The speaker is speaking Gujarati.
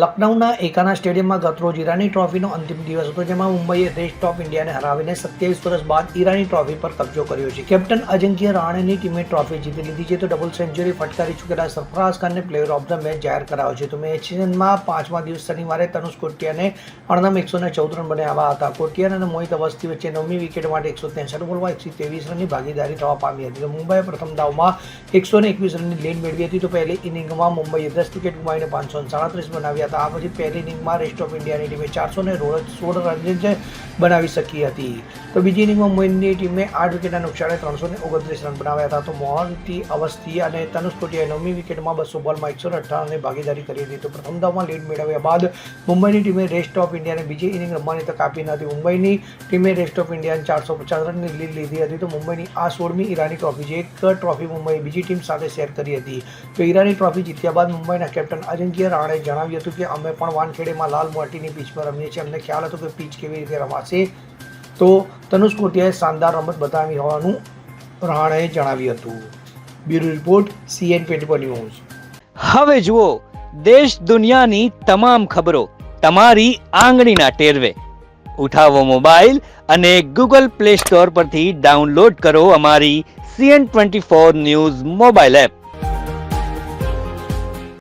લખનૌના એકાના સ્ટેડિયમમાં ગતરોજ ઈરાની ટ્રોફીનો અંતિમ દિવસ હતો, જેમાં મુંબઈએ રેસ્ટ ઓફ ઇન્ડિયાને હરાવીને સત્યાવીસ વર્ષ બાદ ઈરાની ટ્રોફી પર કબજો કર્યો છે. કેપ્ટન અજંક્ય રહાણેની ટીમે ટ્રોફી જીતી લીધી છે, તો ડબલ સેન્ચુરી ફટકારી ચૂકેલા સરફરાઝ ખાનને પ્લેયર ઓફ ધ મેચ જાહેર કરાયો છે. તો મેચમાં પાંચમા દિવસ શનિવારે તનુષ કોટિયાને અણનમ એકસો ને ચૌદ રન બનાવ્યા હતા. કોટિયાન અને મોહિત અવસ્થી વચ્ચે નવમી વિકેટ માટે એકસો ત્રેસઠ બોલમાં એકસો ત્રેવીસ રનની ભાગીદારી થવા પામી હતી. તો મુંબઈએ પ્રથમ દાવમાં એકસો ને એકવીસ રનની લીડ મેળવી હતી, તો પહેલી ઇનિંગમાં મુંબઈએ દસ વિકેટ ગુમાવીને પાંચસો સાડત્રીસ બનાવ્યા હતા. આ પછી પહેલી ઇનિંગમાં રેસ્ટ ઓફ ઇન્ડિયાની ટીમે ચારસો ને સોળ રન જ બનાવી શકી હતી. તો બીજી ઇનિંગમાં મુંબઈની ટીમે આઠ વિકેટના નુકસાને ત્રણસો ને ઓગણત્રીસ રન બનાવ્યા હતા. તો મોહનથી અવસ્થી અને તનુષ કોટિયાએ નવમી વિકેટમાં બસો બોલમાં એકસો અઠ્ઠાવનની ભાગીદારી કરી હતી. તો પ્રથમ દાવમાં લીડ મેળવ્યા બાદ મુંબઈની ટીમે રેસ્ટ ઓફ ઇન્ડિયાને બીજી ઇનિંગ રમવાની તક આપી ન હતી. મુંબઈની ટીમે રેસ્ટ ઓફ ઇન્ડિયાને ચારસો પચાસ રનની લીડ લીધી હતી. તો મુંબઈની આ સોળમી ઈરાની ટ્રોફી જે એક ટ્રોફી મુંબઈએ બીજી ટીમ સાથે શેર કરી હતી. તો ઈરાની ટ્રોફી જીત્યા બાદ મુંબઈના કેપ્ટન અજિંક્ય રાણે જણાવ્યું હતું કે અમે પણ વાનખેડેમાં લાલ માટીની પીચ પર રમીએ છીએ. અમને ખ્યાલ હતો કે પીચ કેવી રીતે રમાશે. તો તનુષ કોટિયાએ શાનદાર રમત બતાવી હોવાનું રાણાએ જણાવ્યું હતું. Bureau report CN twenty news હવે જુઓ, દેશ દુનિયાની તમામ ખબરો તમારી આંગળીના ટેરવે. ઉઠાવો મોબાઈલ અને ગૂગલ પ્લે સ્ટોર પરથી ડાઉનલોડ કરો અમારી CN twenty four news mobile app.